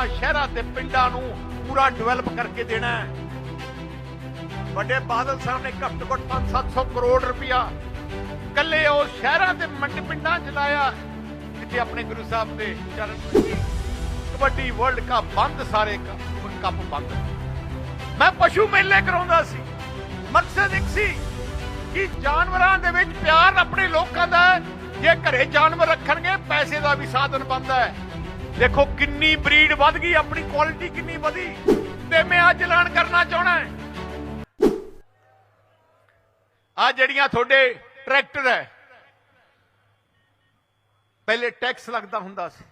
ਉਹਨਾਂ ਸ਼ਹਿਰਾਂ ਤੇ ਪਿੰਡਾਂ ਨੂੰ ਪੂਰਾ ਡਿਵੈਲਪ ਕਰਕੇ ਦੇਣਾ ਹੈ। ਵੱਡੇ ਬਾਦਲ ਸਾਹਿਬ ਨੇ ਘੱਟ ਘੱਟ 5-700 ਕਰੋੜ ਰੁਪਇਆ ਕੱਲੇ ਉਹ ਸ਼ਹਿਰਾਂ ਤੇ ਮੰਡ ਪਿੰਡਾਂ ਚ ਲਾਇਆ ਜਿੱਥੇ ਆਪਣੇ ਗੁਰੂ ਸਾਹਿਬ ਦੇ ਚਰਨ ਕਬੱਡੀ ਵਰਲਡ ਕੱਪ ਬੰਦ, ਸਾਰੇ ਕੱਪ ਬੰਦ। ਮੈਂ ਪਸ਼ੂ ਮੇਲੇ ਕਰਾਉਂਦਾ ਸੀ। ਮਕਸਦ ਇੱਕ ਸੀ ਕਿ ਜਾਨਵਰਾਂ ਦੇ ਵਿੱਚ ਪਿਆਰ ਆਪਣੇ ਲੋਕਾਂ ਦਾ ਜੇ ਘਰੇ ਜਾਨਵਰ ਰੱਖਣਗੇ, ਪੈਸੇ ਦਾ ਵੀ ਸਾਧਨ ਬਣਦਾ ਹੈ। ਦੇਖੋ ਕਿੰਨੀ ਬਰੀਡ ਵੱਧ ਗਈ, ਆਪਣੀ ਕੁਆਲਿਟੀ ਕਿੰਨੀ ਵਧੀ। ਤੇ ਮੈਂ ਅੱਜ ਐਲਾਨ ਕਰਨਾ ਚਾਹਣਾ ਹੈ। ਆ ਜਿਹੜੀਆਂ ਤੁਹਾਡੇ ਟਰੈਕਟਰ ਹੈ, ਪਹਿਲੇ ਟੈਕਸ ਲੱਗਦਾ ਹੁੰਦਾ ਸੀ।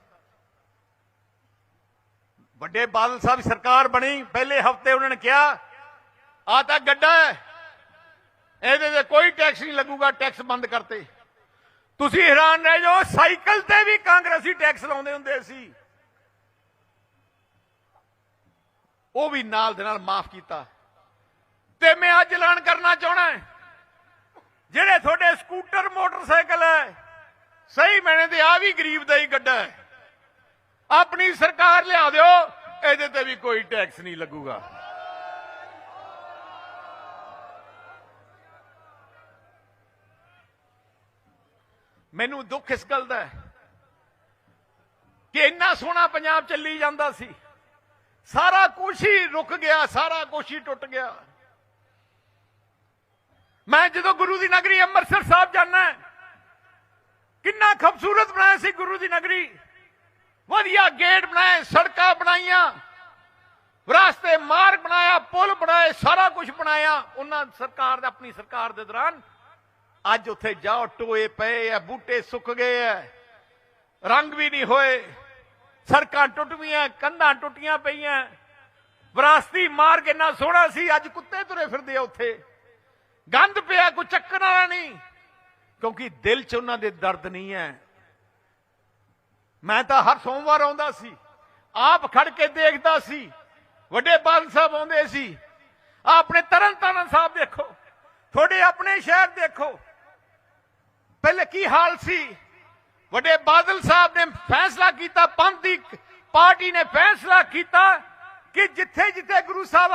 ਵੱਡੇ ਬਾਦਲ ਸਾਹਿਬ ਸਰਕਾਰ ਬਣੀ, ਪਹਿਲੇ ਹਫ਼ਤੇ ਉਹਨਾਂ ਨੇ ਕਿਹਾ ਆ ਤਾਂ ਗੱਡਾ ਹੈ, ਇਹਦੇ ਤੇ ਕੋਈ ਟੈਕਸ ਨਹੀਂ ਲੱਗੂਗਾ ਟੈਕਸ ਬੰਦ ਕਰਤੇ। ਤੁਸੀਂ ਹੈਰਾਨ ਰਹਿ ਜਾਓ, ਸਾਈਕਲ ਤੇ ਵੀ ਕਾਂਗਰਸੀ ਟੈਕਸ ਲਾਉਂਦੇ ਹੁੰਦੇ ਸੀ। ਉਹ ਵੀ ਨਾਲ ਦੇ ਨਾਲ ਮਾਫ ਕੀਤਾ। ਤੇ ਮੈਂ ਅੱਜ ਐਲਾਨ ਕਰਨਾ ਚਾਹਣਾ ਜਿਹੜੇ ਤੁਹਾਡੇ ਸਕੂਟਰ, ਮੋਟਰਸਾਈਕਲ ਹੈ, ਸਹੀ ਮੈਨੇ ਤੇ ਆ ਵੀ ਗਰੀਬ ਦਾ ਹੀ ਗੱਡਾ ਹੈ। ਆਪਣੀ ਸਰਕਾਰ ਲਿਆ ਦਿਓ, ਇਹਦੇ ਤੇ ਵੀ ਕੋਈ ਟੈਕਸ ਨਹੀਂ ਲੱਗੂਗਾ। ਮੈਨੂੰ ਦੁੱਖ ਇਸ ਗੱਲ ਦਾ ਹੈ ਕਿ ਇੰਨਾ ਸੋਹਣਾ ਪੰਜਾਬ ਚੱਲੀ ਜਾਂਦਾ ਸੀ। ਸਾਰਾ ਕੁਝ ਹੀ ਰੁਕ ਗਿਆ, ਸਾਰਾ ਕੁਝ ਹੀ ਟੁੱਟ ਗਿਆ। ਮੈਂ ਜਦੋਂ ਗੁਰੂ ਦੀ ਨਗਰੀ ਅੰਮ੍ਰਿਤਸਰ ਸਾਹਿਬ ਜਾਣਾ ਕਿੰਨਾ ਖੂਬਸੂਰਤ ਬਣਾਇਆ ਸੀ ਗੁਰੂ ਦੀ ਨਗਰੀ। ਵਧੀਆ ਗੇਟ ਬਣਾਏ, ਸੜਕਾਂ ਬਣਾਈਆਂ, ਰਸਤੇ ਮਾਰਗ ਬਣਾਇਆ, ਪੁਲ ਬਣਾਏ, ਸਾਰਾ ਕੁਝ ਬਣਾਇਆ। ਉਹਨਾਂ ਸਰਕਾਰ ਦੇ, ਆਪਣੀ ਸਰਕਾਰ ਦੇ ਦੌਰਾਨ ਅੱਜ ਉੱਥੇ ਜਾਓ, ਟੋਏ ਪਏ ਆ ਬੂਟੇ ਸੁੱਕ ਗਏ ਆ ਰੰਗ ਵੀ ਨਹੀਂ ਹੋਏ। ਸੜਕਾਂ ਟੁੱਟ ਗਈਆਂ, ਕੰਧਾਂ ਟੁੱਟੀਆਂ ਪਈਆਂ। ਵਿਰਾਸਤੀ ਮਾਰਗ ਇੰਨਾ ਸੋਹਣਾ ਸੀ, ਅੱਜ ਕੁੱਤੇ ਤੁਰੇ ਫਿਰਦੇ ਆ ਉੱਥੇ। ਗੰਦ ਪਿਆ, ਕੋਈ ਚੱਕਣ ਵਾਲਾ ਨਹੀਂ। ਕਿਉਂਕਿ ਦਿਲ 'ਚ ਉਹਨਾਂ ਦੇ ਦਰਦ ਨਹੀਂ ਹੈ ਮੈਂ ਤਾਂ ਹਰ ਸੋਮਵਾਰ ਆਉਂਦਾ ਸੀ। ਆਪ ਖੜ ਕੇ ਦੇਖਦਾ ਸੀ। ਵੱਡੇ ਬਾਦਲ ਸਾਹਿਬ ਆਉਂਦੇ ਸੀ। ਆਪਣੇ ਤਰਨ ਤਾਰਨ ਸਾਹਿਬ ਆਪਣੇ ਸ਼ਹਿਰ ਦੇਖੋ। ਪਹਿਲੇ ਕੀ ਹਾਲ ਸੀ? ਵੱਡੇ ਬਾਦਲ ਸਾਹਿਬ ਨੇ ਫੈਸਲਾ ਕੀਤਾ, ਪੰਥ ਦੀ ਪਾਰਟੀ ਨੇ ਫੈਸਲਾ ਕੀਤਾ ਕਿ ਜਿੱਥੇ ਜਿੱਥੇ ਗੁਰੂ ਸਾਹਿਬ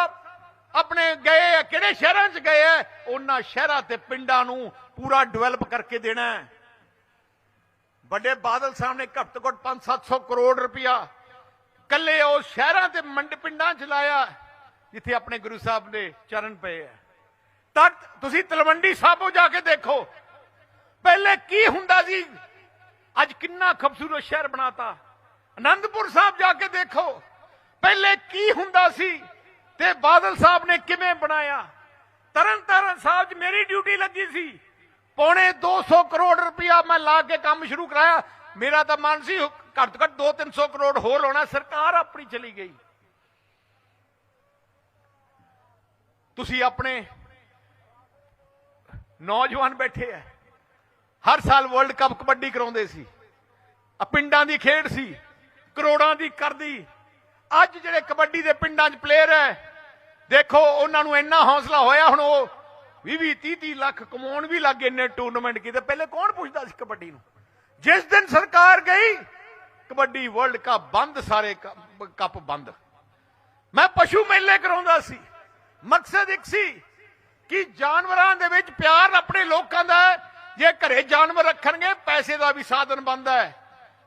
ਆਪਣੇ ਗਏ ਆ, ਕਿਹੜੇ ਸ਼ਹਿਰਾਂ 'ਚ ਗਏ ਆ, ਉਹਨਾਂ ਸ਼ਹਿਰਾਂ ਤੇ ਪਿੰਡਾਂ ਨੂੰ ਪੂਰਾ ਡਿਵੈਲਪ ਕਰਕੇ ਦੇਣਾ ਹੈ। ਵੱਡੇ ਬਾਦਲ ਸਾਹਿਬ ਨੇ ਘੱਟ ਤੋਂ ਘੱਟ 5-700 ਕਰੋੜ ਰੁਪਇਆ ਕੱਲੇ ਉਹ ਸ਼ਹਿਰਾਂ ਤੇ ਮੰਡ ਪਿੰਡਾਂ 'ਚ ਲਾਇਆ, ਜਿੱਥੇ ਆਪਣੇ ਗੁਰੂ ਸਾਹਿਬ ਦੇ ਚਰਨ ਪਏ ਆ। ਤਾਂ ਤੁਸੀਂ ਤਲਵੰਡੀ ਸਾਬੋ ਜਾ ਕੇ ਦੇਖੋ। ਪਹਿਲੇ ਕੀ ਹੁੰਦਾ ਸੀ? ਅੱਜ ਕਿੰਨਾ ਖੂਬਸੂਰਤ ਸ਼ਹਿਰ ਬਣਾਤਾ। ਆਨੰਦਪੁਰ ਸਾਹਿਬ ਜਾ ਕੇ ਦੇਖੋ। ਪਹਿਲੇ ਕੀ ਹੁੰਦਾ ਸੀ? ਤੇ ਬਾਦਲ ਸਾਹਿਬ ਨੇ ਕਿਵੇਂ ਬਣਾਇਆ? ਤਰਨ ਤਾਰਨ ਸਾਹਿਬ 'ਚ ਮੇਰੀ ਡਿਊਟੀ ਲੱਗੀ ਸੀ। ਪੌਣੇ 200 ਕਰੋੜ ਰੁਪਇਆ ਮੈਂ ਲਾ ਕੇ ਕੰਮ ਸ਼ੁਰੂ ਕਰਾਇਆ। ਮੇਰਾ ਤਾਂ ਮਨ ਸੀ ਘੱਟ ਤੋਂ ਘੱਟ 2-300 ਕਰੋੜ ਹੋਰ ਲਾਉਣਾ। ਸਰਕਾਰ ਆਪਣੀ ਚਲੀ ਗਈ। ਤੁਸੀਂ ਆਪਣੇ ਨੌਜਵਾਨ ਬੈਠੇ ਆ। ਹਰ ਸਾਲ ਵਰਲਡ ਕੱਪ ਕਬੱਡੀ ਕਰਾਉਂਦੇ ਸੀ। ਆ ਪਿੰਡਾਂ ਦੀ ਖੇਡ ਸੀ, ਕਰੋੜਾਂ ਦੀ ਕਰਦੀ। ਅੱਜ ਜਿਹੜੇ ਕਬੱਡੀ ਦੇ ਪਿੰਡਾਂ 'ਚ ਪਲੇਅਰ ਹੈ ਦੇਖੋ, ਉਹਨਾਂ ਨੂੰ ਇੰਨਾ ਹੌਸਲਾ ਹੋਇਆ, ਹੁਣ ਉਹ 20 30 30 ਲੱਖ ਕਮਾਉਣ ਵੀ ਲੱਗੇ ਇੰਨੇ ਟੂਰਨਾਮੈਂਟ ਕੀਤੇ। ਪਹਿਲੇ ਕੌਣ ਪੁੱਛਦਾ ਸੀ ਕਬੱਡੀ ਨੂੰ? ਜਿਸ ਦਿਨ ਸਰਕਾਰ ਗਈ, ਕਬੱਡੀ ਵਰਲਡ ਕੱਪ ਬੰਦ, ਸਾਰੇ ਕੱਪ ਬੰਦ। ਮੈਂ ਪਸ਼ੂ ਮੇਲੇ ਕਰਾਉਂਦਾ ਸੀ। ਮਕਸਦ ਇੱਕ ਸੀ ਕਿ ਜਾਨਵਰਾਂ ਦੇ ਵਿੱਚ ਪਿਆਰ ਆਪਣੇ ਲੋਕਾਂ ਦਾ ਜੇ ਘਰੇ ਜਾਨਵਰ ਰੱਖਣਗੇ, ਪੈਸੇ ਦਾ ਵੀ ਸਾਧਨ ਬਣਦਾ ਹੈ।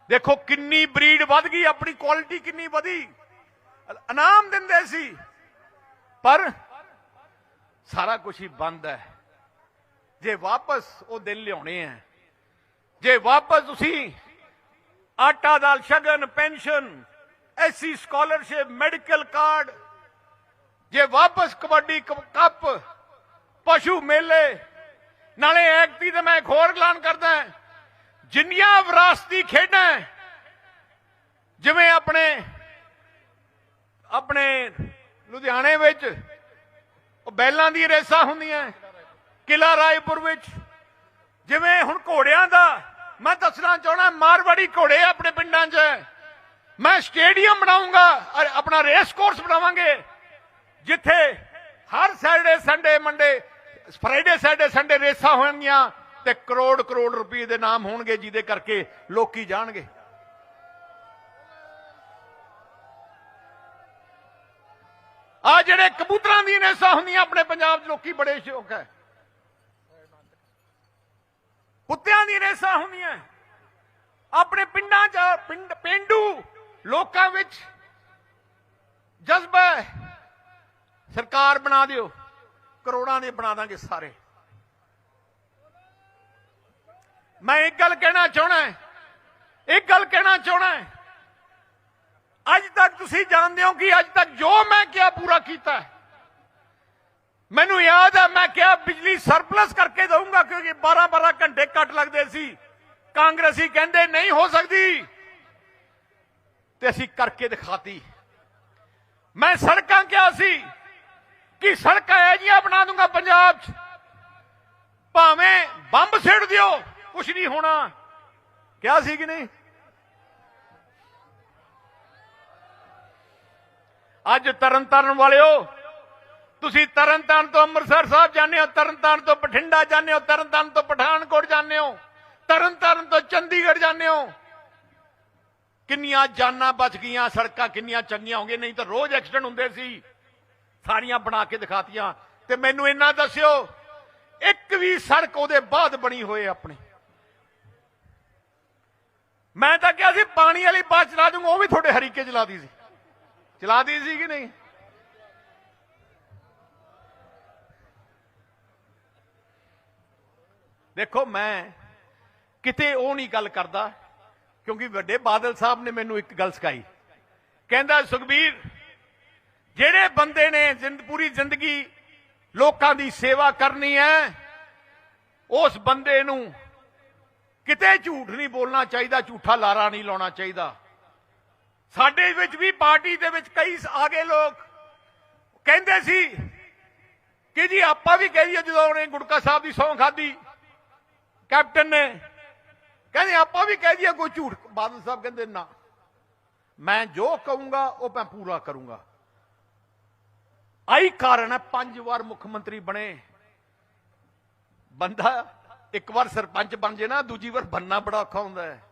ਦੇਖੋ, ਕਿੰਨੀ ਬਰੀਡ ਵੱਧ ਗਈ, ਆਪਣੀ ਕੁਆਲਿਟੀ ਕਿੰਨੀ ਵਧੀ। ਇਨਾਮ ਦਿੰਦੇ ਸੀ। ਪਰ ਸਾਰਾ ਕੁਝ ਹੀ ਬੰਦ ਹੈ। ਜੇ ਵਾਪਸ ਉਹ ਦਿਨ ਲਿਆਉਣੇ ਆ ਜੇ ਵਾਪਸ ਤੁਸੀਂ ਆਟਾ ਦਾਲ ਸ਼ਗਨ, pension SC scholarship medical card ਜੇ ਵਾਪਸ ਕਬੱਡੀ ਕੱਪ ਪਸ਼ੂ ਮੇਲੇ। ਨਾਲੇ ਐਕਟੀ ਤੇ ਮੈਂ ਇੱਕ ਹੋਰ ਐਲਾਨ ਕਰਦਾ ਜਿੰਨੀਆਂ ਵਿਰਾਸਤੀ ਖੇਡਾਂ ਜਿਵੇਂ ਆਪਣੇ ਆਪਣੇ ਲੁਧਿਆਣੇ ਵਿੱਚ ਉਹ ਬੈਲਾਂ ਦੀ ਰੇਸਾਂ ਹੁੰਦੀਆਂ ਹੈ, ਕਿਲਾ ਰਾਏਪੁਰ ਵਿੱਚ। ਜਿਵੇਂ ਹੁਣ ਘੋੜਿਆਂ ਦਾ ਮੈਂ ਦੱਸਣਾ ਚਾਹਣਾ ਮਾਰਵਾੜੀ ਘੋੜੇ ਆਪਣੇ ਪਿੰਡਾਂ 'ਚ ਮੈਂ ਸਟੇਡੀਅਮ ਬਣਾਉਂਗਾ ਆਪਣਾ ਰੇਸ ਕੋਰਸ ਬਣਾਵਾਂਗੇ ਜਿੱਥੇ ਹਰ Saturday Sunday Monday Friday Saturday Sunday ਰੇਸਾਂ ਹੋਣਗੀਆਂ ਤੇ ਕਰੋੜ ਕਰੋੜ ਰੁਪਏ ਦੇ ਨਾਮ ਹੋਣਗੇ ਜਿਹਦੇ ਕਰਕੇ ਲੋਕੀ ਜਾਣਗੇ। ਆ ਜਿਹੜੇ ਕਬੂਤਰਾਂ ਦੀ ਨੇਸਾ ਹੁੰਦੀਆਂ, ਆਪਣੇ ਪੰਜਾਬ 'ਚ ਲੋਕੀ ਬੜੇ ਸ਼ੌਕ ਹੈ। ਕੁੱਤਿਆਂ ਦੀ ਰੇਸਾਂ ਹੁੰਦੀਆਂ। ਆਪਣੇ ਪਿੰਡਾਂ 'ਚ, ਪਿੰਡ, ਪਿੰਡੂ ਲੋਕਾਂ ਵਿੱਚ ਜਜ਼ਬਾ ਸਰਕਾਰ ਬਣਾ ਦਿਓ। ਕਰੋੜਾਂ ਦੇ ਬਣਾ ਦਾਂਗੇ ਸਾਰੇ। ਮੈਂ ਇੱਕ ਗੱਲ ਕਹਿਣਾ ਚਾਹਣਾ ਇੱਕ ਗੱਲ ਕਹਿਣਾ ਚਾਹਣਾ ਅੱਜ ਤੱਕ ਤੁਸੀਂ ਜਾਣਦੇ ਹੋ ਕਿ ਅੱਜ ਤੱਕ ਜੋ ਮੈਂ ਕਿਹਾ ਪੂਰਾ ਕੀਤਾ ਮੈਨੂੰ ਯਾਦ ਹੈ, ਮੈਂ ਕਿਹਾ ਬਿਜਲੀ ਸਰਪਲਸ ਕਰਕੇ ਦਊਂਗਾ ਕਿਉਂਕਿ 12 12 ਘੰਟੇ ਕੱਟ ਲੱਗਦੇ ਸੀ। ਕਾਂਗਰਸੀ ਕਹਿੰਦੇ ਨਹੀਂ ਹੋ ਸਕਦੀ। ਤੇ ਅਸੀਂ ਕਰਕੇ ਦਿਖਾਤੀ। ਮੈਂ ਸੜਕਾਂ ਕਿਹਾ ਸੀ ਕਿ ਸੜਕਾਂ ਇਹ ਜੀਆਂ ਬਣਾ ਦੂੰਗਾ ਪੰਜਾਬ 'ਚ। ਭਾਵੇਂ ਬੰਬ ਸਿੱਟ ਦਿਓ ਕੁਝ ਨਹੀਂ ਹੋਣਾ। ਕਿਹਾ ਸੀ ਕਿ ਨਹੀਂ? ਅੱਜ ਤਰਨ ਤਾਰਨ ਵਾਲਿਓ, ਤੁਸੀਂ ਤਰਨਤਾਰਨ ਤੋਂ ਅੰਮ੍ਰਿਤਸਰ ਸਾਹਿਬ ਜਾਂਦੇ ਹੋ, ਤਰਨਤਾਰਨ ਤੋਂ ਬਠਿੰਡਾ ਜਾਂਦੇ ਹੋ, ਤਰਨਤਾਰਨ ਤੋਂ ਪਠਾਨਕੋਟ ਜਾਂਦੇ ਹੋ, ਤਰਨਤਾਰਨ ਤੋਂ ਚੰਡੀਗੜ੍ਹ ਜਾਂਦੇ ਹੋ। ਕਿੰਨੀਆਂ ਜਾਨਾਂ ਬਚ ਗਈਆਂ, ਸੜਕਾਂ ਕਿੰਨੀਆਂ ਚੰਗੀਆਂ ਹੋ ਗਈਆਂ, ਨਹੀਂ ਤਾਂ ਰੋਜ਼ ਐਕਸੀਡੈਂਟ ਹੁੰਦੇ ਸੀ। ਸਾਰੀਆਂ ਬਣਾ ਕੇ ਦਿਖਾਤੀਆਂ ਤੇ ਮੈਨੂੰ ਇੰਨਾ ਦੱਸਿਓ, ਇੱਕ ਵੀ ਸੜਕ ਉਹਦੇ ਬਾਅਦ ਬਣੀ ਹੋਏ ਆਪਣੇ। ਮੈਂ ਤਾਂ ਕਿਹਾ ਸੀ ਪਾਣੀ ਵਾਲੀ ਬੱਸ ਚਲਾ ਦੂੰਗਾ, ਉਹ ਵੀ ਤੁਹਾਡੇ ਹਰੀਕੇ ਚਲਾਦੀ ਸੀ। ਚਲਾਦੀ ਸੀ ਕਿ ਨਹੀਂ? ਦੇਖੋ, ਮੈਂ ਕਿਤੇ ਉਹ ਨਹੀਂ ਗੱਲ ਕਰਦਾ, ਕਿਉਂਕਿ ਵੱਡੇ ਬਾਦਲ ਸਾਹਿਬ ਨੇ ਮੈਨੂੰ ਇੱਕ ਗੱਲ ਸਿਖਾਈ। ਕਹਿੰਦਾ, ਸੁਖਬੀਰ ਜਿਹੜੇ ਬੰਦੇ ਨੇ ਜ਼ਿੰਦ, ਪੂਰੀ ਜ਼ਿੰਦਗੀ ਲੋਕਾਂ ਦੀ ਸੇਵਾ ਕਰਨੀ ਹੈ, ਉਸ ਬੰਦੇ ਨੂੰ ਕਿਤੇ ਝੂਠ ਨਹੀਂ ਬੋਲਣਾ ਚਾਹੀਦਾ, ਝੂਠਾ ਲਾਰਾ ਨਹੀਂ ਲਾਉਣਾ ਚਾਹੀਦਾ। ਸਾਡੇ ਵਿੱਚ ਵੀ ਪਾਰਟੀ ਦੇ ਵਿੱਚ ਕਈ ਆ ਗਏ ਲੋਕ ਕਹਿੰਦੇ ਸੀ ਕਿ ਜੀ ਆਪਾਂ ਵੀ ਕਹੀਏ ਜਦੋਂ ਉਹਨੇ ਗੁਟਕਾ ਸਾਹਿਬ ਦੀ ਸੌਂ ਖਾਦੀ ਕੈਪਟਨ ਨੇ ਕਹਿੰਦੇ ਆਪਾਂ ਵੀ ਕਹਿ ਦਈਏ ਕੋਈ ਝੂਠ, ਬਾਦਲ ਸਾਹਿਬ ਕਹਿੰਦੇ ਨਾ, ਮੈਂ ਜੋ ਕਹੂੰਗਾ ਉਹ ਮੈਂ ਪੂਰਾ ਕਰੂੰਗਾ। ਆਈ ਕਾਰਨ ਹੈ, ਪੰਜ ਵਾਰ ਮੁੱਖ ਮੰਤਰੀ ਬਣੇ। ਬੰਦਾ ਇੱਕ ਵਾਰ ਸਰਪੰਚ ਬਣ ਜੇ ਨਾ, ਦੂਜੀ ਵਾਰ ਬੰਨਾ ਬੜਾ ਔਖਾ ਹੁੰਦਾ ਹੈ।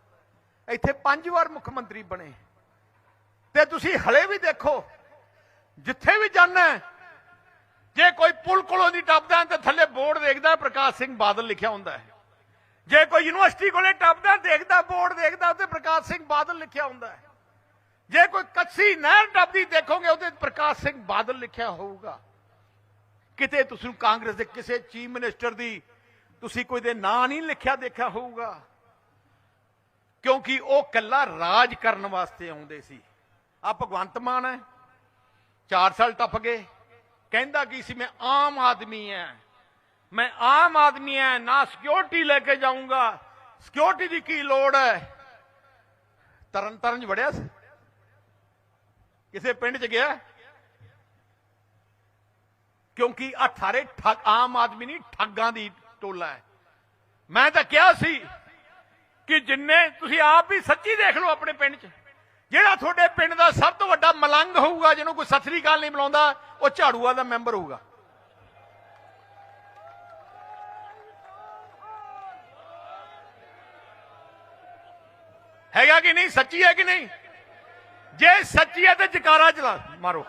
ਇੱਥੇ ਪੰਜ ਵਾਰ ਮੁੱਖ ਮੰਤਰੀ ਬਣੇ। ਤੇ ਤੁਸੀਂ ਹਲੇ ਵੀ ਦੇਖੋ, ਜਿੱਥੇ ਵੀ ਜਾਣਾ ਜੇ ਕੋਈ ਪੁਲ ਕੋਲੋਂ ਦੀ ਟੱਪਦਾ, ਤੇ ਥੱਲੇ ਬੋਰਡ ਦੇਖਦਾ, ਪ੍ਰਕਾਸ਼ ਸਿੰਘ ਬਾਦਲ ਲਿਖਿਆ ਹੁੰਦਾ ਹੈ। ਜੇ ਕੋਈ ਯੂਨੀਵਰਸਿਟੀ ਕੋਲੇ ਟੱਪਦਾ, ਦੇਖਦਾ, ਬੋਰਡ ਦੇਖਦਾ ਉੱਤੇ ਪ੍ਰਕਾਸ਼ ਸਿੰਘ ਬਾਦਲ ਲਿਖਿਆ ਹੁੰਦਾ ਹੈ। ਜੇ ਕੋਈ ਕੱਸੀ ਨਹਿਰ ਟੱਪਦੀ ਦੇਖੋਗੇ, ਉਹਦੇ ਪ੍ਰਕਾਸ਼ ਸਿੰਘ ਬਾਦਲ ਲਿਖਿਆ ਹੋਊਗਾ। ਕਿਤੇ ਤੁਸੀਂ ਕਾਂਗਰਸ ਦੇ ਕਿਸੇ ਚੀਫ ਮਿਨਿਸਟਰ ਦੀ ਤੁਸੀਂ ਕੋਈ ਦੇ ਨਾਂ ਨਹੀਂ ਲਿਖਿਆ, ਦੇਖਿਆ ਹੋਊਗਾ। ਕਿਉਂਕਿ ਉਹ ਕੱਲਾ ਰਾਜ ਕਰਨ ਵਾਸਤੇ ਆਉਂਦੇ ਸੀ। ਆ ਭਗਵੰਤ ਮਾਨ ਹੈ 4 ਸਾਲ ਟੱਪ ਗਏ। ਕਹਿੰਦਾ ਕੀ ਸੀ, ਮੈਂ ਆਮ ਆਦਮੀ ਹਾਂ। ਮੈਂ ਆਮ ਆਦਮੀ ਹਾਂ, ਨਾ ਸਿਕਿਉਰਿਟੀ ਲੈ ਕੇ ਜਾਊਂਗਾ। ਸਿਕਿਉਰਿਟੀ ਦੀ ਕੀ ਲੋੜ ਹੈ? ਤਰਨ ਤਰਨ ਚ ਵੜਿਆ ਸੀ। ਕਿਸੇ ਪਿੰਡ ਚ ਗਿਆ? ਕਿਉਂਕਿ ਆ ਥਾਰੇ ਠੱਗ ਆਮ ਆਦਮੀ ਨਹੀਂ, ਠੱਗਾਂ ਦੀ ਟੋਲਾ ਹੈ। ਮੈਂ ਤਾਂ ਕਿਹਾ ਸੀ ਕਿ ਜਿੰਨੇ ਤੁਸੀਂ ਆਪ ਵੀ ਸੱਚੀ ਦੇਖ ਲਓ ਆਪਣੇ ਪਿੰਡ 'ਚ। ਜਿਹੜਾ ਤੁਹਾਡੇ ਪਿੰਡ ਦਾ ਸਭ ਤੋਂ ਵੱਡਾ ਮਲੰਗ ਹੋਊਗਾ, ਜਿਹਨੂੰ ਕੋਈ ਸਤਿ ਕਾਲ ਨਹੀਂ ਬੁਲਾਉਂਦਾ, ਉਹ ਝਾੜੂਆ ਦਾ ਮੈਂਬਰ ਹੋਊਗਾ। ਹੈਗਾ ਕਿ ਨਹੀਂ? ਸੱਚੀ ਹੈ ਕਿ ਨਹੀਂ? ਜੇ ਸੱਚੀ ਹੈ ਤੇ ਜਕਾਰਾ ਚਲਾ ਮਾਰੋ।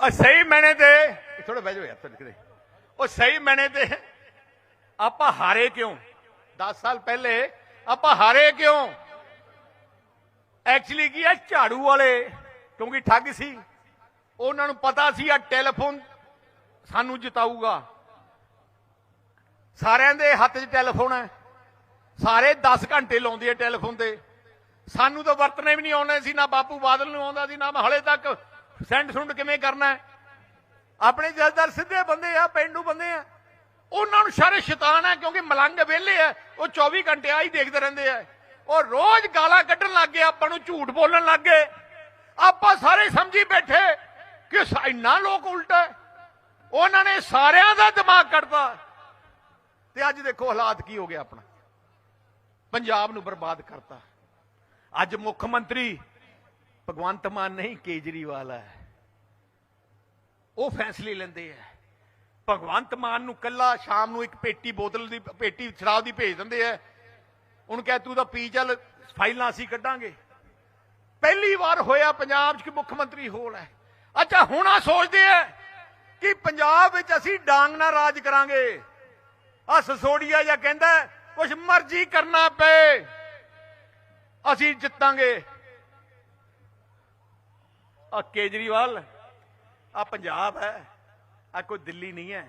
ਉਹ ਸਹੀ ਮੈਨੇ ਤੇ ਥੋੜਾ ਬਹਿ ਜਾਓ ਯਾਰ, ਤੁਹਾਡੇ ਕਿਤੇ। ਉਹ ਸਹੀ ਮੈਨੇ ਤੇ, ਆਪਾਂ ਹਾਰੇ ਕਿਉਂ? 10 ਸਾਲ ਪਹਿਲੇ ਆਪਾਂ ਹਾਰੇ ਕਿਉਂ? ਐਕਚੁਅਲੀ ਕੀ ਹੈ ਝਾੜੂ ਵਾਲੇ। ਕਿਉਂਕਿ ਠੱਗ ਸੀ। ਉਹਨਾਂ ਨੂੰ ਪਤਾ ਸੀ ਆ ਟੈਲੀਫੋਨ ਸਾਨੂੰ ਜਿਤਾਊਗਾ। ਸਾਰਿਆਂ ਦੇ ਹੱਥ 'ਚ ਟੈਲੀਫੋਨ ਹੈ। ਸਾਰੇ 10 ਘੰਟੇ ਲਾਉਂਦੇ ਆ ਟੈਲੀਫੋਨ ਤੇ। ਸਾਨੂੰ ਤਾਂ ਵਰਤਣੇ ਵੀ ਨਹੀਂ ਆਉਣੇ ਸੀ, ਨਾ ਬਾਪੂ ਬਾਦਲ ਨੂੰ ਆਉਂਦਾ ਸੀ, ਨਾ ਮੈਂ ਹਲੇ ਤੱਕ ਸੈਂਡ ਸੁੰਡ ਕਿਵੇਂ ਕਰਨਾ ਆਪਣੇ ਜਲਦਾਰ ਸਿੱਧੇ ਬੰਦੇ ਆ, ਪਿੰਡੂ ਬੰਦੇ ਆ। ਉਹਨਾਂ ਨੂੰ ਸਾਰੇ ਸ਼ੈਤਾਨ ਹੈ ਕਿਉਂਕਿ ਮਲੰਗ ਵਿਹਲੇ ਆ। ਉਹ 24 ਘੰਟੇ ਆ ਹੀ ਦੇਖਦੇ ਰਹਿੰਦੇ ਆ। ਉਹ ਰੋਜ਼ ਗਾਲਾਂ ਕੱਢਣ ਲੱਗ ਗਏ, ਆਪਾਂ ਨੂੰ ਝੂਠ ਬੋਲਣ ਲੱਗ ਗਏ। ਆਪਾਂ ਸਾਰੇ ਸਮਝੀ ਬੈਠੇ ਕਿ ਇੰਨਾ ਲੋਕ ਉਲਟਾ ਉਹਨਾਂ ਨੇ ਸਾਰਿਆਂ ਦਾ ਦਿਮਾਗ ਕੱਢਤਾ। ਤੇ ਅੱਜ ਦੇਖੋ ਹਾਲਾਤ ਕੀ ਹੋ ਗਿਆ ਆਪਣਾ। ਪੰਜਾਬ ਨੂੰ ਬਰਬਾਦ ਕਰਤਾ। ਅੱਜ ਮੁੱਖ ਮੰਤਰੀ ਭਗਵੰਤ ਮਾਨ ਨਹੀਂ, ਕੇਜਰੀਵਾਲ ਹੈ। ਉਹ ਫੈਸਲੇ ਲੈਂਦੇ ਆ ਭਗਵੰਤ ਮਾਨ ਨੂੰ ਕੱਲਾ ਸ਼ਾਮ ਨੂੰ ਇੱਕ ਪੇਟੀ ਬੋਤਲ ਦੀ, ਪੇਟੀ ਸ਼ਰਾਬ ਦੀ ਭੇਜ ਦਿੰਦੇ ਐ ਉਹਨੂੰ ਕਹਿ ਤੂੰ ਤਾਂ ਪੀ ਚੱਲ, ਫਾਈਲਾਂ ਅਸੀਂ ਕੱਢਾਂਗੇ। ਪਹਿਲੀ ਵਾਰ ਹੋਇਆ ਪੰਜਾਬ 'ਚ ਕਿ ਮੁੱਖ ਮੰਤਰੀ ਹੋਲ ਹੈ। ਅੱਛਾ, ਹੁਣ ਆ ਸੋਚਦੇ ਐ ਕਿ ਪੰਜਾਬ ਵਿੱਚ ਅਸੀਂ ਡਾਂਗ ਨਾਲ ਰਾਜ ਕਰਾਂਗੇ। ਆ ਸਸੋੜੀਆ ਜਾਂ ਕਹਿੰਦਾ, ਕੁਛ ਮਰਜ਼ੀ ਕਰਨਾ ਪਏ, ਅਸੀਂ ਜਿੱਤਾਂਗੇ। ਆ ਕੇਜਰੀਵਾਲ ਆ ਪੰਜਾਬ ਹੈ ਆ ਕੋਈ ਦਿੱਲੀ ਨਹੀਂ ਹੈ।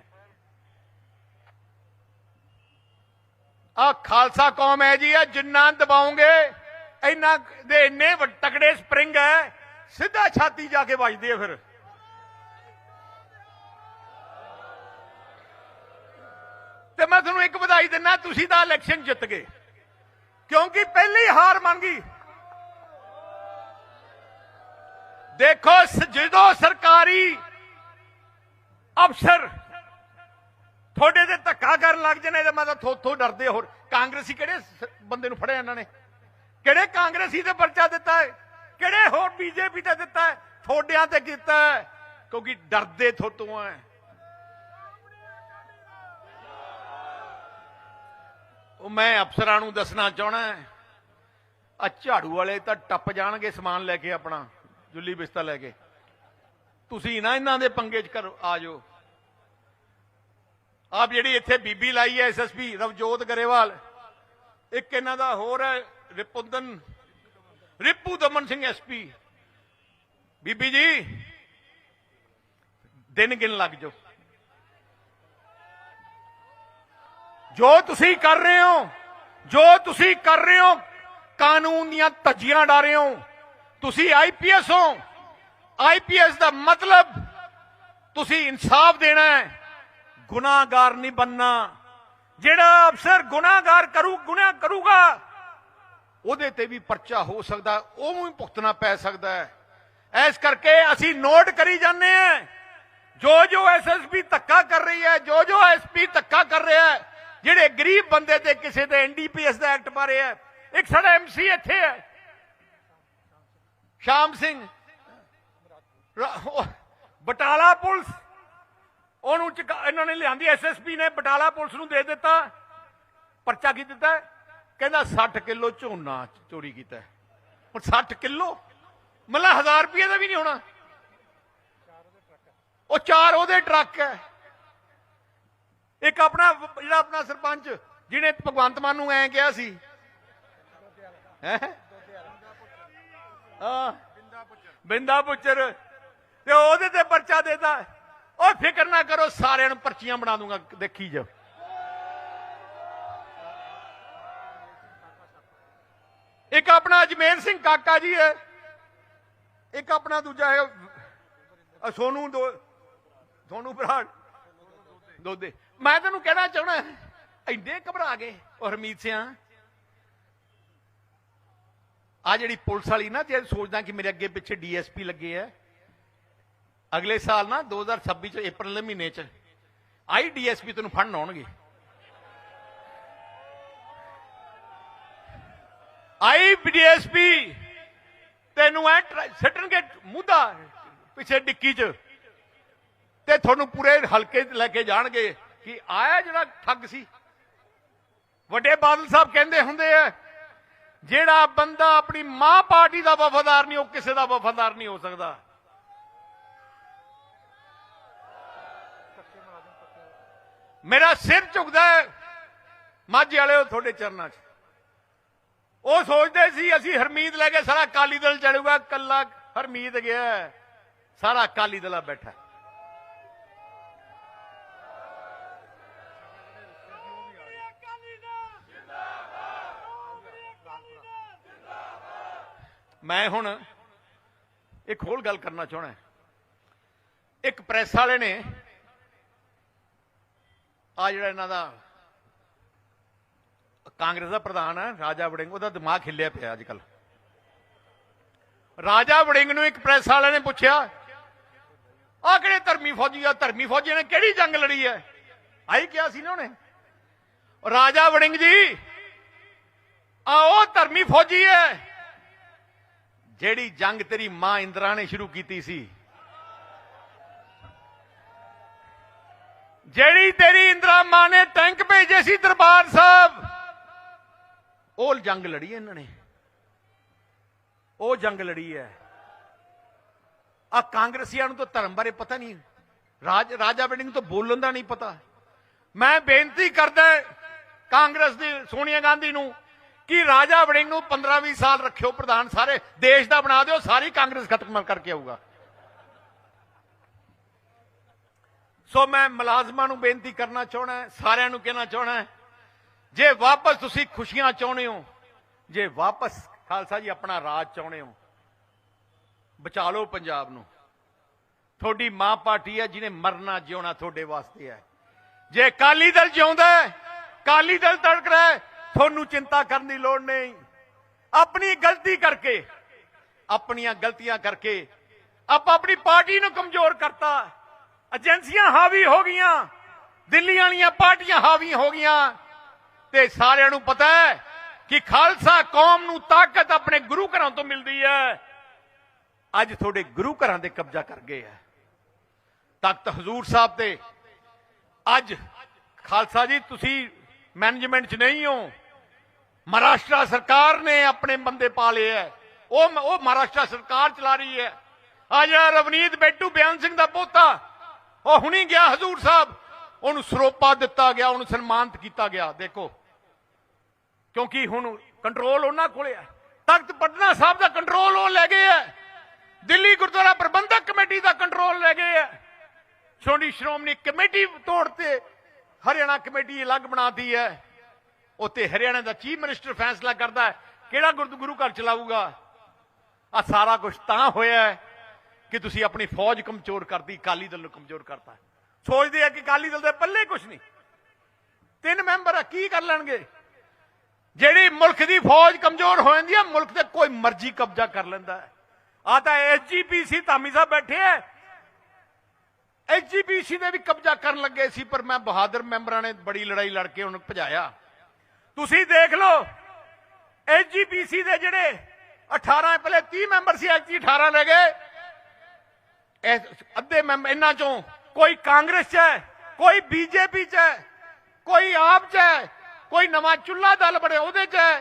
ਆ ਖਾਲਸਾ ਕੌਮ ਹੈ ਜੀ ਆ ਜਿੰਨਾ ਦਬਾਉਂਗੇ ਇੰਨਾ ਦੇ ਇੰਨੇ ਤਕੜੇ ਸਪਰਿੰਗ ਹੈ, ਸਿੱਧਾ ਛਾਤੀ ਜਾ ਕੇ ਵੱਜਦੇ ਆ ਫਿਰ। ਤੇ ਮੈਂ ਤੁਹਾਨੂੰ ਇੱਕ ਵਧਾਈ ਦਿੰਦਾ, ਤੁਸੀਂ ਤਾਂ ਇਲੈਕਸ਼ਨ ਜਿੱਤ ਗਏ। ਕਿਉਂਕਿ ਪਹਿਲੀ ਹਾਰ ਮੰਗੀ ਦੇਖੋ ਜਦੋਂ ਸਰਕਾਰੀ ਅਫਸਰ ਤੁਹਾਡੇ ਤੇ ਧੱਕਾ ਕਰਨ ਲੱਗ ਜਨੇ ਤੇ ਮਤਲਬ ਥੋਥੋਂ ਡਰਦੇ ਹੋਰ। ਕਾਂਗਰਸੀ ਕਿਹੜੇ ਬੰਦੇ ਨੂੰ ਫੜਿਆ ਇਹਨਾਂ ਨੇ? ਕਿਹੜੇ ਕਾਂਗਰਸੀ ਤੇ ਪਰਚਾ ਦਿੱਤਾ ਹੈ? ਕਿਹੜੇ ਹੋਰ ਬੀਜੇਪੀ ਤੇ ਦਿੱਤਾ ਹੈ? ਥੋੜਿਆਂ ਤੇ ਕੀਤਾ ਹੈ, ਕਿਉਂਕਿ ਡਰਦੇ ਥੋਤੋਂ ਹੈ। ਉਹ ਮੈਂ ਅਫਸਰਾਂ ਨੂੰ ਦੱਸਣਾ ਚਾਹਣਾ ਆ ਝਾੜੂ ਵਾਲੇ ਤਾਂ ਟੱਪ ਜਾਣਗੇ ਸਮਾਨ ਲੈ ਕੇ ਆਪਣਾ, ਜੁੱਲੀ ਬਿਸਤਾ ਲੈ ਕੇ। ਤੁਸੀਂ ਨਾ ਇਹਨਾਂ ਦੇ ਪੰਗੇ 'ਚ ਕਰੋ, ਆ ਜਾਓ। ਆਪ ਜਿਹੜੀ ਇੱਥੇ ਬੀਬੀ ਲਾਈ ਹੈ ਐਸਐਸਪੀ ਰਵਜੋਤ ਗਰੇਵਾਲ, ਇੱਕ ਇਹਨਾਂ ਦਾ ਹੋਰ ਹੈ ਰਿਪੁੰਦਨ ਰਿਪੂ ਦਮਨ ਸਿੰਘ ਐਸਪੀ ਬੀਬੀ ਜੀ, ਦਿਨ ਗਿਣ ਲੱਗ ਜਾਓ। ਜੋ ਤੁਸੀਂ ਕਰ ਰਹੇ ਹੋ, ਜੋ ਤੁਸੀਂ ਕਰ ਰਹੇ ਹੋ, ਕਾਨੂੰਨ ਦੀਆਂ ਧੱਜੀਆਂ ਡਾ ਰਹੇ ਹੋ, ਤੁਸੀਂ ਆਈਪੀਐਸ ਹੋ। ਆਈਪੀਐਸ ਦਾ ਮਤਲਬ ਤੁਸੀਂ ਇਨਸਾਫ ਦੇਣਾ ਹੈ, ਗੁਨਾਹਗਾਰ ਨਹੀਂ ਬੰਨਾ ਜਿਹੜਾ ਅਫਸਰ ਗੁਨਾਹਗਾਰ ਕਰੂ, ਗੁਨਾਹ ਕਰੂਗਾ ਉਹਦੇ ਤੇ ਵੀ ਪਰਚਾ ਹੋ ਸਕਦਾ ਉਹਨੂੰ ਵੀ ਭੁਗਤਣਾ ਪੈ ਸਕਦਾ ਹੈ। ਇਸ ਕਰਕੇ ਅਸੀਂ ਨੋਟ ਕਰੀ ਜਾਂਦੇ ਹਾਂ। ਜੋ ਜੋ ਐਸਐਸਪੀ ਧੱਕਾ ਕਰ ਰਹੀ ਹੈ, ਜੋ ਜੋ ਐਸਪੀ ਧੱਕਾ ਕਰ ਰਿਹਾ ਹੈ, ਜਿਹੜੇ ਗਰੀਬ ਬੰਦੇ ਤੇ ਕਿਸੇ ਤੇ ਐਨਡੀਪੀਐਸ ਦਾ ਐਕਟ ਪਾ ਰਿਹਾ ਹੈ, ਇੱਕ ਸਾਡਾ ਐਮਸੀ ਇੱਥੇ ਹੈ। ਸ਼ਾਮ ਸਿੰਘ ਬਟਾਲਾ ਪੁਲਿਸ, ਉਹਨੂੰ ਇਹਨਾਂ ਨੇ ਲਿਆਂਦੀ ਐਸਐਸਪੀ ਨੇ ਬਟਾਲਾ ਪੁਲਿਸ ਨੂੰ ਦੇ ਦਿੱਤਾ, ਪਰਚਾ ਕੀ ਦਿੱਤਾ ਕਹਿੰਦਾ 60 ਕਿਲੋ ਝੋਨਾ ਚੋਰੀ ਕੀਤਾ ਹੁਣ 60 ਕਿਲੋ? ਮਤਲਬ 1000 ਰੁਪਏ ਦਾ ਵੀ ਨਹੀਂ ਹੋਣਾ। ਉਹ ਚਾਰ ਉਹਦੇ ਟਰੱਕ ਹੈ। ਇੱਕ ਆਪਣਾ ਜਿਹੜਾ ਆਪਣਾ ਸਰਪੰਚ, ਜਿਹਨੇ ਭਗਵੰਤ ਮਾਨ ਨੂੰ ਐਂ ਕਿਹਾ ਸੀ। ਹੈ? ਹਾਂ। ਬਿੰਦਾ ਪੁੱਚਰ। ਤੇ ਉਹਦੇ ਤੇ ਪਰਚਾ ਦੇਤਾ। ਉਹ ਫਿਕਰ ਨਾ ਕਰੋ, ਸਾਰਿਆਂ ਨੂੰ ਪਰਚੀਆਂ ਬਣਾ ਦੂੰਗਾ, ਦੇਖੀ ਜਾ ਇੱਕ ਆਪਣਾ ਅਜਮੇਰ ਸਿੰਘ ਕਾਕਾ ਜੀ ਹੈ। ਇੱਕ ਆਪਣਾ ਦੂਜਾ ਹੈ ਸੋਨੂ ਦੋ, ਸੋਨੂ ਬਰਾੜ ਦੋਦੇ। ਮੈਂ ਤੈਨੂੰ ਕਹਿਣਾ ਚਾਹਣਾ ਐਡੇ ਘਬਰਾ ਗਏ, ਉਹ ਹਰਮੀਤ ਸਿਆ। ਆ ਜਿਹੜੀ ਪੁਲਿਸ ਵਾਲੀ ਨਾ, ਜੇ ਸੋਚਦਾ ਕਿ ਮੇਰੇ ਅੱਗੇ ਪਿੱਛੇ ਡੀਐਸਪੀ ਲੱਗੇ ਆ, ਅਗਲੇ ਸਾਲ ਨਾ 2026 ਚ, ਅਪ੍ਰੈਲ ਦੇ ਮਹੀਨੇ ਚ ਆਈ ਡੀਐਸਪੀ ਤੈਨੂੰ ਫੜਨ ਆਉਣਗੇ। ਆਈ ਡੀਐਸਪੀ ਤੈਨੂੰ ਐ ਟਰ- ਸਿੱਟਣਗੇ ਮੁੱਦਾ ਪਿੱਛੇ ਡਿੱਕੀ ਚ। ਤੇ ਤੁਹਾਨੂੰ ਪੂਰੇ ਹਲਕੇ 'ਚ ਲੈ ਕੇ ਜਾਣਗੇ ਕਿ ਆਇਆ ਜਿਹੜਾ ਠੱਗ ਸੀ। ਵੱਡੇ ਬਾਦਲ ਸਾਹਿਬ ਕਹਿੰਦੇ ਹੁੰਦੇ ਆ, ਜਿਹੜਾ ਬੰਦਾ ਆਪਣੀ ਮਾਂ ਪਾਰਟੀ ਦਾ ਵਫਾਦਾਰ ਨਹੀਂ, ਉਹ ਕਿਸੇ ਦਾ ਵਫਾਦਾਰ ਨਹੀਂ ਹੋ ਸਕਦਾ। ਮੇਰਾ ਸਿਰ ਝੁਕਦਾ ਹੈ। ਮਾਝੇ ਵਾਲਿਓ, ਤੁਹਾਡੇ ਚਰਨਾਂ 'ਚ। ਉਹ ਸੋਚਦੇ ਸੀ, ਅਸੀਂ ਹਰਮੀਤ ਲੈ ਕੇ ਸਾਰਾ ਅਕਾਲੀ ਦਲ ਚੜੂਗਾ, ਕੱਲਾ ਹਰਮੀਤ ਗਿਆ। ਸਾਰਾ ਅਕਾਲੀ ਦਲ ਬੈਠਾ। ਮੈਂ ਹੁਣ ਇੱਕ ਹੋਰ ਗੱਲ ਕਰਨਾ ਚਾਹਣਾ ਇੱਕ ਪ੍ਰੈਸ ਵਾਲੇ ਨੇ ਆ ਜਿਹੜਾ ਇਹਨਾਂ ਦਾ ਕਾਂਗਰਸ ਦਾ ਪ੍ਰਧਾਨ ਹੈ ਰਾਜਾ ਵੜਿੰਗ, ਉਹਦਾ ਦਿਮਾਗ ਹਿੱਲਿਆ ਪਿਆ ਅੱਜ ਕੱਲ ਰਾਜਾ ਵੜਿੰਗ ਨੂੰ ਇੱਕ ਪ੍ਰੈਸ ਵਾਲਿਆਂ ਨੇ ਪੁੱਛਿਆ ਆ ਕਿਹੜੇ ਧਰਮੀ ਫੌਜੀ ਆ? ਧਰਮੀ ਫੌਜੀ ਨੇ ਕਿਹੜੀ ਜੰਗ ਲੜੀ ਹੈ ਆਈ ਕਿਹਾ ਸੀ ਨਾ ਉਹਨੇ। ਰਾਜਾ ਵੜਿੰਗ ਜੀ ਆ ਉਹ ਧਰਮੀ ਫੌਜੀ ਹੈ ਜਿਹੜੀ ਜੰਗ ਤੇਰੀ ਮਾਂ ਇੰਦਰਾ ਨੇ ਸ਼ੁਰੂ ਕੀਤੀ ਸੀ। ਜਿਹੜੀ ਤੇਰੀ ਇੰਦਰਾ ਮਾਂ ਨੇ ਟੈਂਕ ਭੇਜੇ ਸੀ ਦਰਬਾਰ ਸਾਹਿਬ ਉਹ ਜੰਗ ਲੜੀ ਇਹਨਾਂ ਨੇ। ਉਹ ਜੰਗ ਲੜੀ ਹੈ। ਆ ਕਾਂਗਰਸੀਆਂ ਨੂੰ ਤਾਂ ਧਰਮ ਬਾਰੇ ਪਤਾ ਨਹੀਂ। ਰਾਜ ਰਾਜਾ ਵੜਿੰਗ ਤੋਂ ਬੋਲਣ ਦਾ ਨਹੀਂ ਪਤਾ। ਮੈਂ ਬੇਨਤੀ ਕਰਦਾ ਕਾਂਗਰਸ ਦੀ, ਸੋਨੀਆ ਗਾਂਧੀ ਨੂੰ ਕਿ ਰਾਜਾ ਵੜਿੰਗ ਨੂੰ 15-20 ਸਾਲ ਰੱਖਿਓ ਪ੍ਰਧਾਨ ਸਾਰੇ, ਦੇਸ਼ ਦਾ ਬਣਾ ਦਿਓ, ਸਾਰੀ ਕਾਂਗਰਸ ਖਤਮ ਕਰਕੇ ਆਊਗਾ। ਸੋ ਮੈਂ ਮੁਲਾਜ਼ਮਾਂ ਨੂੰ ਬੇਨਤੀ ਕਰਨਾ ਚਾਹਣਾ ਸਾਰਿਆਂ ਨੂੰ ਕਹਿਣਾ ਚਾਹਣਾ ਜੇ ਵਾਪਸ ਤੁਸੀਂ ਖੁਸ਼ੀਆਂ ਚਾਹੁੰਦੇ ਹੋ, ਜੇ ਵਾਪਸ ਖਾਲਸਾ ਜੀ ਆਪਣਾ ਰਾਜ ਚਾਹੁੰਦੇ ਹੋ, ਬਚਾ ਲਓ ਪੰਜਾਬ ਨੂੰ। ਤੁਹਾਡੀ ਮਾਂ ਪਾਰਟੀ ਹੈ ਜਿਹਨੇ ਮਰਨਾ ਜਿਉਣਾ ਤੁਹਾਡੇ ਵਾਸਤੇ ਹੈ। ਜੇ ਅਕਾਲੀ ਦਲ ਜਿਉਂਦਾ ਹੈ, ਅਕਾਲੀ ਦਲ ਤੜਕ ਰਿਹਾ ਤੁਹਾਨੂੰ ਚਿੰਤਾ ਕਰਨ ਦੀ ਲੋੜ ਨਹੀਂ। ਆਪਣੀ ਗਲਤੀ ਕਰਕੇ, ਆਪਣੀਆਂ ਗਲਤੀਆਂ ਕਰਕੇ ਆਪਾਂ ਆਪਣੀ ਪਾਰਟੀ ਨੂੰ ਕਮਜ਼ੋਰ ਕਰਤਾ। ਏਜੰਸੀਆਂ ਹਾਵੀ ਹੋ ਗਈਆਂ, ਦਿੱਲੀ ਵਾਲੀਆਂ ਪਾਰਟੀਆਂ ਹਾਵੀ ਹੋ ਗਈਆਂ। ਤੇ ਸਾਰਿਆਂ ਨੂੰ ਪਤਾ ਹੈ ਕਿ ਖਾਲਸਾ ਕੌਮ ਨੂੰ ਤਾਕਤ ਆਪਣੇ ਗੁਰੂ ਘਰਾਂ ਤੋਂ ਮਿਲਦੀ ਹੈ। ਅੱਜ ਤੁਹਾਡੇ ਗੁਰੂ ਘਰਾਂ ਦੇ ਕਬਜ਼ਾ ਕਰ ਗਏ ਹੈ। ਤਖਤ ਹਜ਼ੂਰ ਸਾਹਿਬ ਤੇ ਅੱਜ ਖਾਲਸਾ ਜੀ, ਤੁਸੀਂ ਮੈਨੇਜਮੈਂਟ 'ਚ ਨਹੀਂ ਹੋ। ਮਹਾਰਾਸ਼ਟਰ ਸਰਕਾਰ ਨੇ ਆਪਣੇ ਬੰਦੇ ਪਾ ਲਏ ਹੈ। ਉਹ ਉਹ ਮਹਾਰਾਸ਼ਟਰ ਸਰਕਾਰ ਚਲਾ ਰਹੀ ਹੈ। ਅੱਜ ਰਵਨੀਤ ਬੈਟੂ ਬਿਆਨ ਸਿੰਘ ਦਾ ਪੋਤਾ, ਉਹ ਹੁਣੀ ਗਿਆ ਹਜ਼ੂਰ ਸਾਹਿਬ। ਉਹਨੂੰ ਸਰੋਪਾ ਦਿੱਤਾ ਗਿਆ, ਉਹਨੂੰ ਸਨਮਾਨਿਤ ਕੀਤਾ ਗਿਆ। ਦੇਖੋ ਕਿਉਂਕਿ ਹੁਣ ਕੰਟਰੋਲ ਉਹਨਾਂ ਕੋਲੇ ਹੈ ਤਖਤ ਪਟਨਾ ਸਾਹਿਬ ਦਾ ਕੰਟਰੋਲ ਉਹ ਲੈ ਗਏ ਹੈ ਦਿੱਲੀ ਗੁਰਦੁਆਰਾ ਪ੍ਰਬੰਧਕ ਕਮੇਟੀ ਦਾ ਕੰਟਰੋਲ ਲੈ ਗਏ ਹੈ ਛੋਟੀ ਸ਼੍ਰੋਮਣੀ ਕਮੇਟੀ ਤੋੜਤੇ ਹਰਿਆਣਾ ਕਮੇਟੀ ਅਲੱਗ ਬਣਾਤੀ ਹੈ ਉੱਤੇ ਹਰਿਆਣਾ ਦਾ ਚੀਫ ਮਿਨਿਸਟਰ ਫੈਸਲਾ ਕਰਦਾ ਹੈ, ਕਿਹੜਾ ਗੁਰਦ ਗੁਰੂ ਘਰ ਚਲਾਊਗਾ? ਆ ਸਾਰਾ ਕੁਝ ਤਾਂ ਹੋਇਆ ਹੈ ਕਿ ਤੁਸੀਂ ਆਪਣੀ ਫੌਜ ਕਮਜ਼ੋਰ ਕਰਦੀ ਅਕਾਲੀ ਦਲ ਨੂੰ ਕਮਜ਼ੋਰ ਕਰਤਾ। ਸੋਚਦੇ ਆ ਕਿ ਅਕਾਲੀ ਦਲ ਦੇ ਪੱਲੇ ਕੁਝ ਨਹੀਂ। ਤਿੰਨ ਮੈਂਬਰ ਕੀ ਕਰ ਲੈਣਗੇ? ਜਿਹੜੀ ਮੁਲਕ ਦੀ ਫੌਜ ਕਮਜ਼ੋਰ ਹੋ ਜਾਂਦੀ ਹੈ, ਮੁਲਕ ਤੇ ਕੋਈ ਮਰਜ਼ੀ ਕਬਜ਼ਾ ਕਰ ਲੈਂਦਾ ਹੈ। ਆ ਤਾਂ ਐਸਜੀਪੀਸੀ ਧਾਮੀ ਸਾਹਿਬ ਬੈਠੇ ਐ। ਐਸਜੀਪੀਸੀ ਨੇ ਵੀ ਕਬਜ਼ਾ ਕਰਨ ਲੱਗੇ ਸੀ, ਪਰ ਮੈਂ ਬਹਾਦਰ ਮੈਂਬਰਾਂ ਨੇ ਬੜੀ ਲੜਾਈ ਲੜ ਕੇ ਉਹਨੂੰ ਭਜਾਇਆ। ਤੁਸੀਂ ਦੇਖ ਲਓ ਐਸਜੀਪੀਸੀ ਦੇ ਜਿਹੜੇ 18 ਪਹਿਲੇ 30 ਮੈਂਬਰ ਸੀ ਐਸਜੀ 18 ਲੈ ਗਏ। ਅੱਧੇ ਮੈਂਬਰ ਇਹਨਾਂ ਚੋਂ ਕੋਈ ਕਾਂਗਰਸ 'ਚ ਹੈ, ਕੋਈ ਬੀਜੇਪੀ 'ਚ ਹੈ, ਕੋਈ ਆਪ 'ਚ ਹੈ। ਕੋਈ ਨਵਾਂ ਚੁੱਲਾ ਦਲ ਬੜੇ ਉਹਦੇ 'ਚ ਹੈ,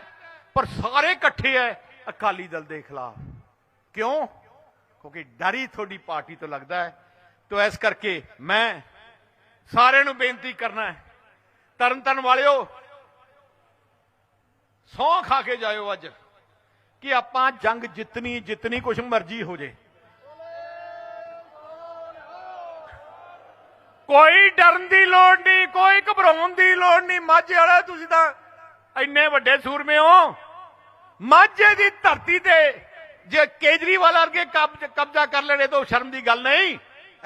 ਪਰ ਸਾਰੇ ਇਕੱਠੇ ਹੈ ਅਕਾਲੀ ਦਲ ਦੇ ਖਿਲਾਫ। ਕਿਉਂ? ਕਿਉਂਕਿ ਡਰ ਹੀ ਤੁਹਾਡੀ ਪਾਰਟੀ ਤੋਂ ਲੱਗਦਾ ਹੈ। ਤੋ ਇਸ ਕਰਕੇ ਮੈਂ ਸਾਰਿਆਂ ਨੂੰ ਬੇਨਤੀ ਕਰਨਾ ਹੈ। ਤਰਨ ਤਰਨ ਵਾਲਿਓ, ਸੌ ਖਾ ਕੇ ਜਾਇਓ ਅੱਜ, ਕਿ ਆਪਾਂ ਜੰਗ ਜਿੱਤਣੀ ਜਿੱਤਣੀ ਕੁਛ ਮਰਜ਼ੀ ਹੋ ਜੇ। ਕੋਈ ਡਰਨ ਦੀ ਲੋੜ ਨਹੀਂ, ਕੋਈ ਘਬਰਾਉਣ ਦੀ ਲੋੜ ਨਹੀਂ। ਮਾਝੇ ਵਾਲੇ, ਤੁਸੀਂ ਤਾਂ ਇੰਨੇ ਵੱਡੇ ਸੂਰਮੇ ਹੋ। ਮਾਝੇ ਦੀ ਧਰਤੀ ਤੇ ਜੇ ਕੇਜਰੀਵਾਲ ਵਰਗੇ ਕਬਜ਼ਾ ਕਰ ਲੈਣੇ ਤਾਂ ਸ਼ਰਮ ਦੀ ਗੱਲ ਨਹੀਂ।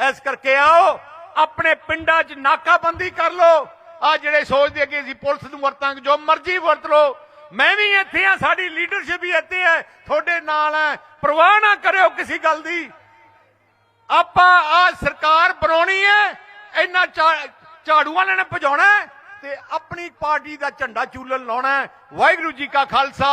ਇਸ ਕਰਕੇ ਆਓ, ਆਪਣੇ ਪਿੰਡਾਂ 'ਚ ਨਾਕਾਬੰਦੀ ਕਰ ਲਓ। ਆ ਜਿਹੜੇ ਸੋਚਦੇ ਕਿ ਅਸੀਂ ਪੁਲਿਸ ਨੂੰ ਵਰਤਾਂਗੇ, ਜੋ ਮਰਜ਼ੀ ਵਰਤ ਲਓ। ਮੈਂ ਵੀ ਇੱਥੇ ਆ, ਸਾਡੀ ਲੀਡਰਸ਼ਿਪ ਵੀ ਇੱਥੇ ਹੈ ਤੁਹਾਡੇ ਨਾਲ ਹੈ ਪਰਵਾਹ ਨਾ ਕਰਿਓ ਕਿਸੇ ਗੱਲ ਦੀ। ਆਪਾਂ ਆ ਸਰਕਾਰ ਬਣਾਉਣੀ ਹੈ। ਇਹਨਾਂ ਝਾ- ਝਾੜੂ ਵਾਲਿਆਂ ਨੇ ਭਜਾਉਣਾ ਤੇ ਆਪਣੀ ਪਾਰਟੀ ਦਾ ਝੰਡਾ ਚੂਲਣ ਲਾਉਣਾ ਵਾਹਿਗੁਰੂ ਜੀ ਕਾ ਖਾਲਸਾ